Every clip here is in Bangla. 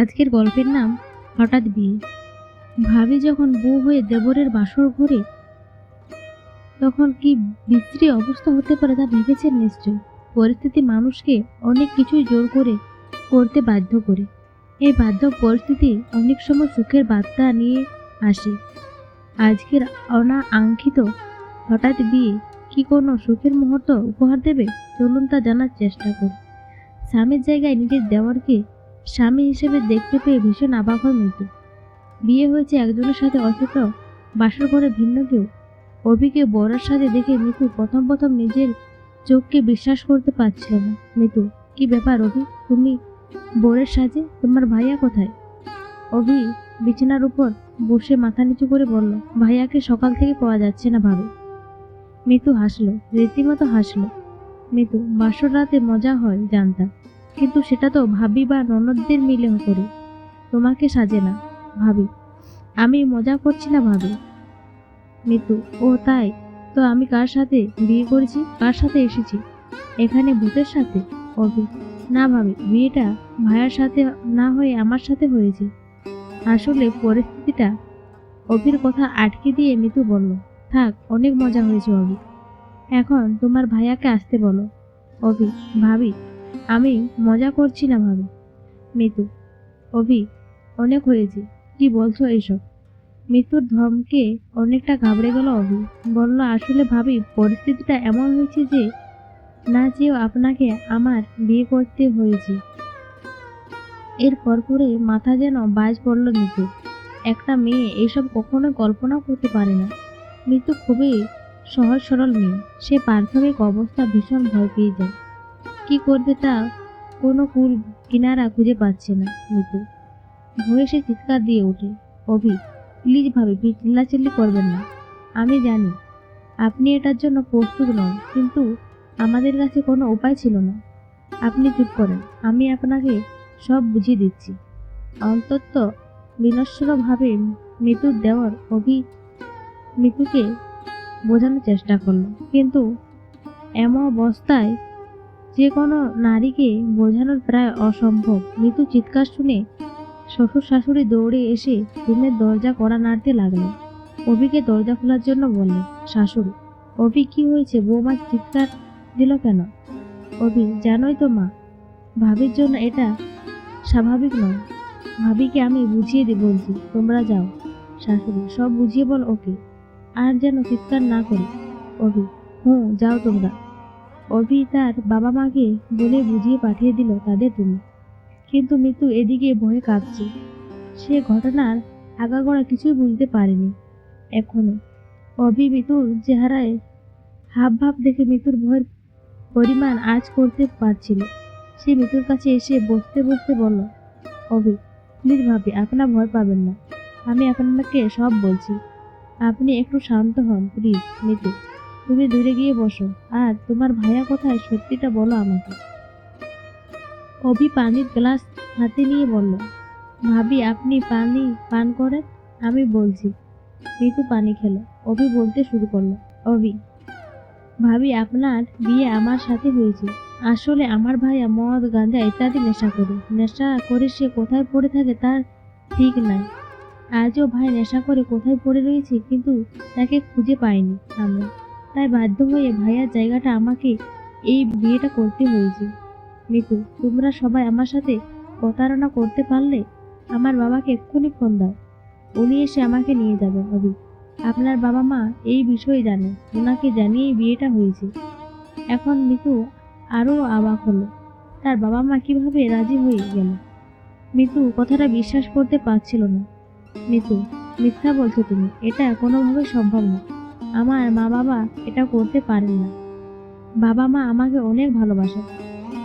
আজকের গল্পের নাম হঠাৎ বিয়ে। ভাবি যখন বউ হয়ে দেবরের বাসর ঘরে, তখন কি বিশ্রী অবস্থা হতে পারে তা ভেবেছেন নিশ্চয়? পরিস্থিতি মানুষকে অনেক কিছুই জোর করে করতে বাধ্য করে। এই বাধ্য পরিস্থিতি অনেক সময় সুখের বার্তা নিয়ে আসে। আজকের অনা আঙ্ক্ষিত হঠাৎ বিয়ে কি কোনো সুখের মুহূর্ত উপহার দেবে? চলুন তা জানার চেষ্টা করি। স্বামীর জায়গায় নিজের দেওয়ারকে স্বামী হিসেবে দেখতে পেয়ে ভীষণ অবাক হয় মৃত্যু। বিয়ে হয়েছে একজনের সাথে, অথচ বাসর ঘরে ভিন্ন কেউ। অভিকে বড়ার সাথে দেখে মিতু প্রথম প্রথম নিজের চোখকে বিশ্বাস করতে পারছিল না। মিতু কি ব্যাপার অভি? তুমি বোরের সাজে? তোমার ভাইয়া কোথায়? অভি বিছানার উপর বসে মাথা নিচু করে বলল, ভাইয়াকে সকাল থেকে পাওয়া যাচ্ছে না ভাবে। মিতু হাসলো, রীতিমতো হাসলো। মিতু বাসর রাতে মজা হয় জানতাম। কিন্তু সেটা তো ভাবি বা ননদদের মিলে করে। তোমাকে সাজে না, ভাবি। আমি মজা করছি না, ভাবি। মিতু, ও তাই। তো আমি কার সাথে বিয়ে করেছি? কার সাথে এসেছি? এখানে ভূতের সাথে? অভি। না, ভাবি, বিয়েটা ভাইয়ার সাথে না হয়ে আমার সাথে হয়েছে। আসলে পরিস্থিতিটা অভির কথা আটকে দিয়ে মিতু বলল, থাক, অনেক মজা হয়েছে, অভি। এখন তোমার ভাইয়াকে আসতে বলো। অভি, ভাবি আমি মজা করছি না ভাবি। মিতু, অভি, অনেক হয়েছে। কি বলছো এইসব মৃত্যুর ধমকে অনেকটা ঘাবড়ে গেল অভি। বলল, আসলে ভাবি, পরিস্থিতিটা এমন হয়েছে যে, না চেয়েও আপনাকে আমার বিয়ে করতে হয়েছে। এর পরপরে মাথা যেন বাজ পড়ল মৃত্যু একটা মেয়ে এইসব কখনো কল্পনা করতে পারে না। মৃত্যু খুবই সহজ সরল মেয়ে। সে প্রাথমিক অবস্থা ভীষণ ভয় পেয়ে যায়। কি করবে তা কোনো কুল কিনারা খুঁজে পাচ্ছে না মৃত্যু ভয়ে সে চিৎকার দিয়ে ওঠে, অভি, প্লিজ ভাবে চিল্লাচিল্লি করবেন না। আমি জানি আপনি এটার জন্য প্রস্তুত নন, কিন্তু আমাদের কাছে কোনো উপায় ছিল না। আপনি চুপ করেন, আমি আপনাকে সব বুঝিয়ে দিচ্ছি। অন্তত বিনশ্বরভাবে মৃত্যুর দেওয়ার অভি মৃত্যুকে বোঝানোর চেষ্টা করল কিন্তু এমন অবস্থায় যে কোনো নারীকে বোঝানোর প্রায় অসম্ভব। মৃত্যু চিৎকার শুনে শ্বশুর শাশুড়ি দৌড়ে এসে রুমের দরজা কড়া নাড়তে লাগলেন অভিকে দরজা খোলার জন্য বললেন, শাশুড়ি, অভি কি হয়েছে? বৌমা চিৎকার দিল কেন? অভি, জানোই তো মা, ভাবির জন্য এটা স্বাভাবিক নয়। ভাবিকে আমি বুঝিয়ে দিই বলছি, তোমরা যাও, শাশুড়ি, সব বুঝিয়ে বল ওকে, আর যেন চিৎকার না করে। অভি হুঁ যাও তোমরা। অভি তার বাবা মাকে বলে বুঝিয়ে পাঠিয়ে দিল তাদের রুমে কিন্তু মৃত্যু এদিকে ভয়ে কাঁপছে। সে ঘটনার আগাগোড়া কিছুই বুঝতে পারেনি। এখনও অভি মৃত্যুর চেহারায় হাব ভাব দেখে মৃত্যুর ভয়ের পরিমাণ আজ করতে পারছিল। সে মৃত্যুর কাছে এসে বসতে বসতে বলল, অভি প্লিজ ভাবি, আপনার ভয় পাবেন না। আমি আপনাকে সব বলছি। আপনি একটু শান্ত হন প্লিজ মৃত্যু। তুমি দূরে গিয়ে বসো। আর তোমার ভাইয়া কোথায় সত্যিটা বলো আমাকে। অভি পানির গ্লাস হাতে নিয়ে বলল, ভাবি, আপনি পানি পান করেন? আমি বলছি। ঋতু পানি খেলো। অভি বলতে শুরু করল, অভি, ভাবি, আপনার বিয়ে আমার সাথে হয়েছে। আসলে আমার ভাইয়া মদ, গাঁজা ইত্যাদি নেশা করে। নেশা করে সে কোথায় পড়ে থাকে তার ঠিক নাই। আজও ভাই নেশা করে কোথায় পড়ে রয়েছে, কিন্তু তাকে খুঁজে পাইনি আমরা। তাই বাধ্য হয়ে ভাইয়ার জায়গাটা আমাকে এই বিয়েটা করতে হয়েছে। মিতু, তোমরা সবাই আমার সাথে প্রতারণা করতে পারলে আমার বাবাকে এক্ষুনি ফোন দাও। উনি এসে আমাকে নিয়ে যাবেন অভি আপনার বাবা মা এই বিষয়ে জানে। ওনাকে জানিয়েই বিয়েটা হয়েছে। এখন মিতু আরও অবাক হলো। তার বাবা মা কীভাবে রাজি হয়ে গেল? মিতু কথাটা বিশ্বাস করতে পারছিল না। মিতু, মিথ্যা বলছো তুমি। এটা কোনোভাবে সম্ভব না। আমার মা বাবা এটা করতে পারেন না। বাবা মা আমাকে অনেক ভালোবাসে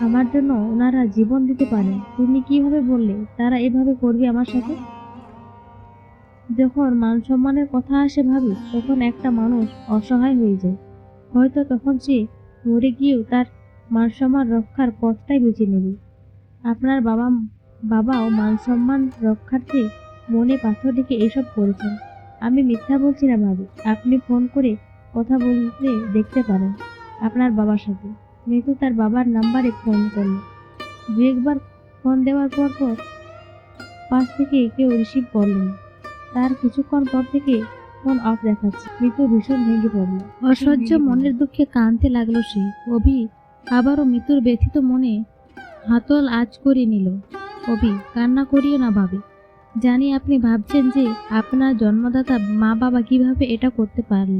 আমার জন্য ওনারা জীবন দিতে পারে তুমি কীভাবে বললে, তারা এভাবে করবে আমার সাথে? যখন মান সম্মানের কথা আসে ভাবি, তখন একটা মানুষ অসহায় হয়ে যায়। হয়তো তখন সে মরে গিয়েও তার মান সম্মান রক্ষার পথটাই বেছে নেবে। আপনার বাবা বাবাও মান সম্মান রক্ষার্থে মনে পাথর রেখে এসব করেছেন। আমি মিথ্যা বলছি না ভাবি আপনি ফোন করে কথা বলতে দেখতে পারেন আপনার বাবার সাথে। মৃত্যু তার বাবার নাম্বারে ফোন করল। দু একবার ফোন দেওয়ার পর পর পাশ থেকে কেউ রিসিভ করল না। তার কিছুক্ষণ পর থেকে ফোন অফ দেখাচ্ছে। মৃত্যু ভীষণ ভেঙে পড়ল। অসহ্য মনের দুঃখে কাঁদতে লাগল সে। অভি আবারও মৃত্যুর ব্যথিত মনে হাতল আজ করে নিল। অভি, কান্না করিও না ভাবে। জানি আপনি ভাবছেন যে আপনার জন্মদাতা মা বাবা কীভাবে এটা করতে পারল।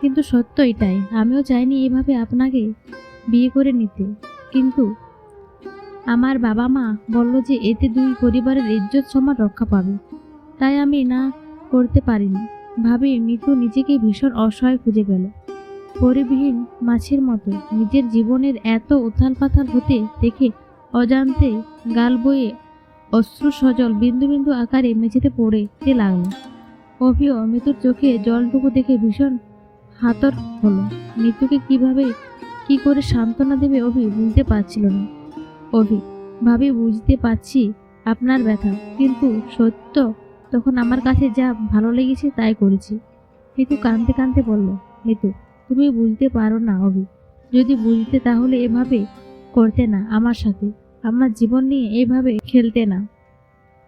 কিন্তু সত্য এটাই, আমিও চাইনি এভাবে আপনাকে বিয়ে করে নিতে। কিন্তু আমার বাবা মা বলল যে এতে দুই পরিবারের ইজ্জত সমান রক্ষা পাবে। তাই আমি না করতে পারিনি। ভাবে মিতু নিজেকে ভীষণ অসহায় খুঁজে পেল। পরিবিহীন মাছের মতো নিজের জীবনের এত উথাল পাথাল হতে দেখে অজান্তে গাল বয়ে অশ্রু সজল বিন্দু বিন্দু আকারে মেঝেতে পড়ে পড়েতে লাগল। অভিও মৃত্যুর চোখে জলটুকু দেখে ভীষণ হাতর হলো। মৃত্যুকে কীভাবে, কি করে সান্ত্বনা দেবে অভি বুঝতে পারছিল না। অভি, ভাবি বুঝতে পারছি আপনার ব্যথা, কিন্তু সত্য, তখন আমার কাছে যা ভালো লেগেছে তাই করেছি। মিতু কাঁদতে কাঁদতে বলল মিতু তুমি বুঝতে পারো না অভি। যদি বুঝতে তাহলে এভাবে করতে না আমার সাথে। আমার জীবন নিয়ে এইভাবে খেলতে না।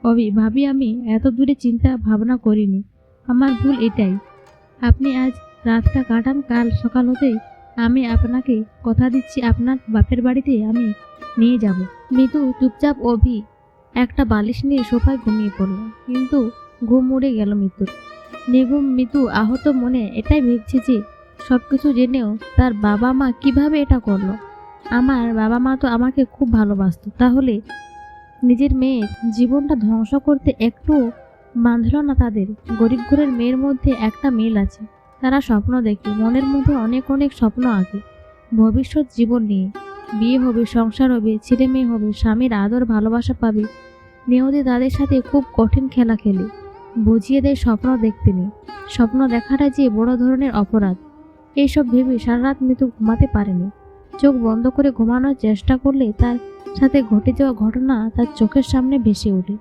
অভি, ভাবি, আমি এত দূরে চিন্তা ভাবনা করিনি। আমার ভুল এটাই। আপনি আজ রাতটা কাটান, কাল সকাল হতেই আমি আপনাকে কথা দিচ্ছি, আপনার বাপের বাড়িতে আমি নিয়ে যাব। মিতু চুপচাপ অভি একটা বালিশ নিয়ে সোফায় ঘুমিয়ে পড়ল, কিন্তু ঘুম উড়ে গেল মিতুর নিঘুম মিতু আহত মনে এটাই ভেবছে যে সব কিছু জেনেও তার বাবা মা কীভাবে এটা করল। আমার বাবা মা তো আমাকে খুব ভালোবাসতো। তাহলে নিজের মেয়ের জীবনটা ধ্বংস করতে একটু বাঁধল না তাদের? গরিব ঘরের মেয়ের মধ্যে একটা মিল আছে। তারা স্বপ্ন দেখে, মনের মধ্যে অনেক অনেক স্বপ্ন আঁকে। ভবিষ্যৎ জীবন নিয়ে। বিয়ে হবে, সংসার হবে, ছেলে মেয়ে হবে, স্বামীর আদর ভালোবাসা পাবে। নিয়তি তাদের সাথে খুব কঠিন খেলা খেলে। বুঝিয়ে দেয় স্বপ্ন দেখতে নেই। স্বপ্ন দেখাটা যে বড় ধরনের অপরাধ। এইসব ভেবে সারা রাত মৃত্যু ঘুমাতে পারেনি। চোখ বন্ধ করে ঘুমানোর চেষ্টা করলে তার সাথে ঘটে যাওয়া ঘটনা তার চোখের সামনে ভেসে ওঠে।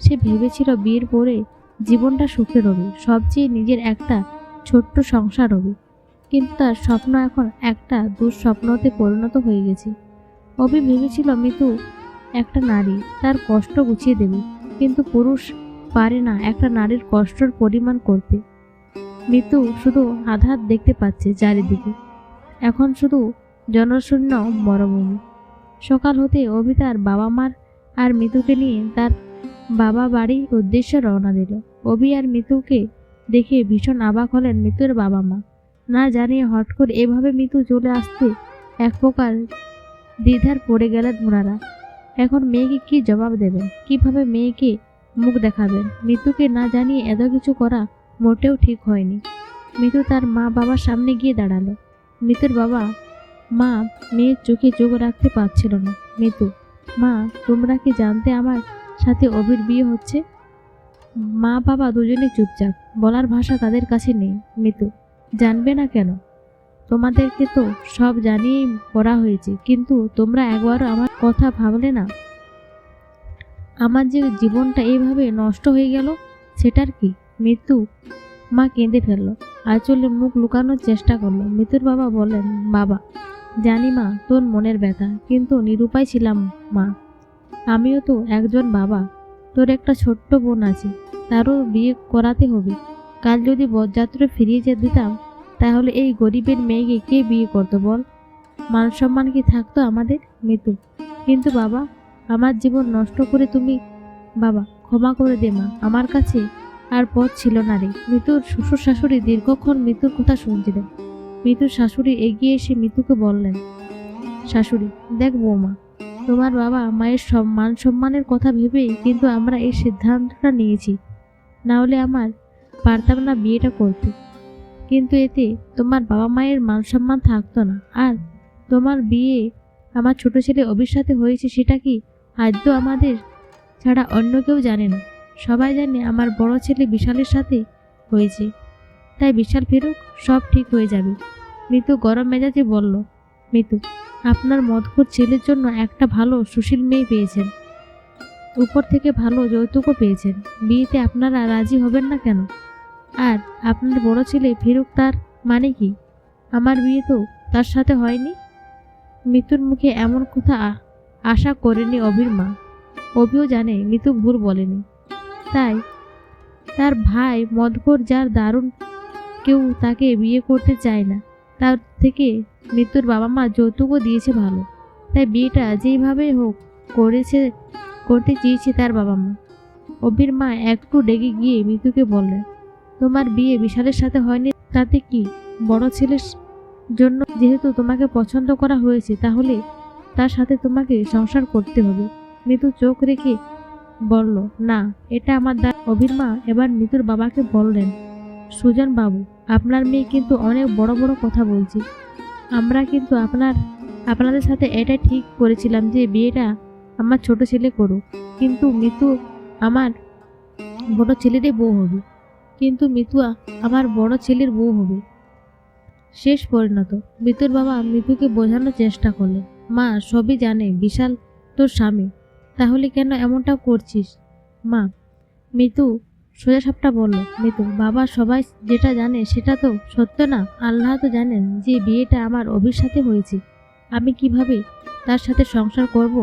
সে ভেবেছিল বিয়ের পরে জীবনটা সুখের হবে, সবচেয়ে নিজের একটা ছোট্ট সংসার হবে। কিন্তু তার স্বপ্ন এখন একটা দুঃস্বপ্নতে পরিণত হয়ে গেছে। অভি ভেবেছিল, মিতু, একটা নারী, তার কষ্ট গুছিয়ে দেবে। কিন্তু পুরুষ পারে না একটা নারীর কষ্টর পরিমাণ করতে। মিতু শুধু আধার দেখতে পাচ্ছে চারিদিকে। এখন শুধু জনশূন্য মরভূমি সকাল হতে অভি তার বাবা মার আর মিতুকে নিয়ে তার বাবা বাড়ির উদ্দেশ্যে রওনা দিল। অভি আর মিতুকে দেখে ভীষণ অবাক হলেন মিতুর বাবা মা না জানিয়ে হট করে এভাবে মিতু চলে আসতে এক প্রকার দ্বিধার পড়ে গেলেন ওনারা। এখন মেয়েকে কি জবাব দেবেন? কীভাবে মেয়েকে মুখ দেখাবেন? মিতুকে না জানিয়ে এত কিছু করা মোটেও ঠিক হয়নি। মিতু তার মা বাবার সামনে গিয়ে দাঁড়াল। মিতুর বাবা মা, মেয়ের চোখে চোখ রাখতে পারছিল না। মিতু, মা, তোমরা কি জানতে আমার সাথে অভির বিয়ে হচ্ছে? মা, বাবা দুজনে চুপচাপ। বলার ভাষা তাদের কাছে নেই। মিতু, জানবে না কেন? তোমাদেরকে তো সব জানিয়েই করা হয়েছে, কিন্তু তোমরা একবারও আমার কথা ভাবলে না? আমার যে জীবনটা এইভাবে নষ্ট হয়ে গেল, সেটার কি? মৃত্যু মা কেঁদে ফেলল, আঁচলে মুখ লুকানোর চেষ্টা করল। মৃত্যুর বাবা বলেন, বাবা জানি মা, তোর মনের ব্যথা, কিন্তু নিরুপায় ছিলাম মা। আমিও তো একজন বাবা। তোর একটা ছোট্ট বোন আছে, তারও বিয়ে করাতে হবে। কাল যদি বরযাত্রা ফিরিয়ে যে দিতাম, তাহলে এই গরিবের মেয়েকে কে বিয়ে করতো বল? মান সম্মান কি থাকতো আমাদের? মৃত্যু কিন্তু বাবা, আমার জীবন নষ্ট করে তুমি, বাবা, ক্ষমা করে দে মা, আমার কাছে আর পথ ছিল না রে। মৃত্যুর শ্বশুর শাশুড়ি দীর্ঘক্ষণ মৃত্যুর কথা শুনছিলেন। মৃত্যুর শাশুড়ি এগিয়ে এসে মৃত্যুকে বললেন, শাশুড়ি, দেখ বৌমা, তোমার বাবা মায়ের সব মান সম্মানের কথা ভেবেই কিন্তু আমরা এই সিদ্ধান্তটা নিয়েছি। না হলে আমার পারতাম না বিয়েটা করতে। কিন্তু এতে তোমার বাবা মায়ের মান সম্মান থাকতো না। আর তোমার বিয়ে আমার ছোট ছেলে অভির হয়েছে সেটা কি আদ্য আমাদের ছাড়া অন্য কেউ জানে না? সবাই জানে আমার বড় ছেলে বিশালের সাথে হয়েছে। তাই বিশাল ফেরুক, সব ঠিক হয়ে যাবে। মিতু গরম মেজাজে বলল মিতু আপনার মদখোর ছেলের জন্য একটা ভালো সুশীল মেয়ে পেয়েছেন। উপর থেকে ভালো যৌতুকও পেয়েছেন। বিয়েতে আপনারা রাজি হবেন না কেন? আর আপনার বড় ছেলে ফেরুক তার মানে কি? আমার বিয়ে তো তার সাথে হয়নি? মৃত্যুর মুখে এমন কথা আশা করেনি অভির মা। অভিও জানে মিতু ভুল বলেনি। তাই তার ভাই মদকর যার দারুণ কেউ তাকে বিয়ে করতে চায় না। তার থেকে মৃত্যুর বাবা মা যৌতুকও দিয়েছে ভালো। তাই বিয়েটা যেইভাবে হোক করেছে, করতে চেয়েছে তার বাবা মা অভির মা একটু ডেগে গিয়ে মিতুকে বললেন তোমার বিয়ে বিশালের সাথে হয়নি, তাতে কি বড় ছেলের জন্য যেহেতু তোমাকে পছন্দ করা হয়েছে, তাহলে তার সাথে তোমাকে সংসার করতে হবে? মিতু চোখ রেখে বলল, না, এটা আমার দা অভির মা এবার মিতুর বাবাকে বললেন, সুজন বাবু আপনার মেয়ে কিন্তু অনেক বড় বড় কথা বলছে। আমরা কিন্তু আপনার, আপনাদের সাথে এটা ঠিক করেছিলাম যে বিয়েটা আমার ছোট ছেলে করুক। কিন্তু মিতু আমার বড় ছেলেরই বউ হবে। কিন্তু মিতুয়া আমার বড় ছেলের বউ হবে। শেষ পরিণত। মিতুর বাবা মিতুকে বোঝানোর চেষ্টা করলেন মা, সবই জানে, বিশাল তোর স্বামী। তাহলে কেন এমনটা করছিস? মা, মিতু সোজা সাপটা বলল, মিতু, বাবা সবাই যেটা জানে সেটা তো সত্য না? আল্লাহ তো জানেন যে বিয়েটা আমার অভির সাথে হয়েছে। আমি কীভাবে তার সাথে সংসার করব?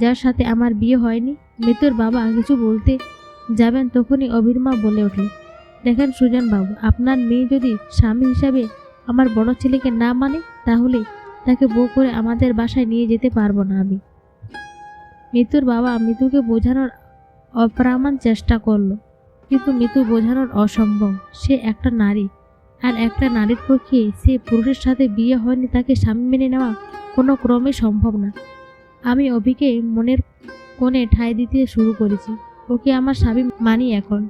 যার সাথে আমার বিয়ে হয়নি? মিতুর বাবা কিছু বলতে যাবেন তখনই অভির মা বলে উঠল, দেখেন সুজন বাবু, আপনার মেয়ে যদি স্বামী হিসাবে আমার বড় ছেলেকে না মানে তাহলে তাকে বউ করে আমাদের বাসায় নিয়ে যেতে পারব না আমি। মিতুর বাবা মিতুকে বোঝানোর অপ্রামাণ চেষ্টা করল। কিন্তু মিতু বোঝানোর অসম্ভব। সে একটা নারী। আর একটা নারীর পক্ষে সে পুরুষের সাথে বিয়ে হয়নি তাকে স্বামী মেনে নেওয়া কোনো ক্রমে সম্ভব না। আমি অভিকে মনের কোণে ঠাঁই দিতে শুরু করেছি। ওকে আমার স্বামী মানি এখন।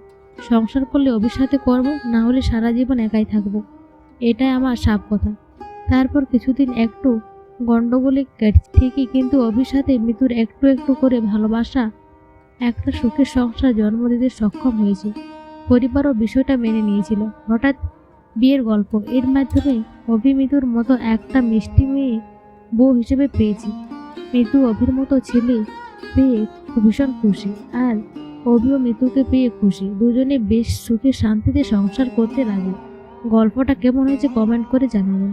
সংসার করলে অভির সাথে করব, না হলে সারা জীবন একাই থাকব। এটাই আমার সাপ কথা। তারপর কিছুদিন একটু গণ্ডগোলে ঠিকই, কিন্তু অভির সাথে মৃত্যুর একটু একটু করে ভালোবাসা একটা সুখের সংসার জন্ম দিতে সক্ষম হয়েছে। পরিবারও বিষয়টা মেনে নিয়েছিল। হঠাৎ বিয়ের গল্প। এর মাধ্যমে অভি মৃত্যুর মতো একটা মিষ্টি মেয়ে বউ হিসেবে পেয়েছি। মৃত্যু অভির মতো ছেলে পেয়ে ভীষণ খুশি আর অভিও মৃত্যুকে পেয়ে খুশি। দুজনে বেশ সুখে শান্তিতে সংসার করতে লাগে গল্পটা কেমন হয়েছে কমেন্ট করে জানাবেন।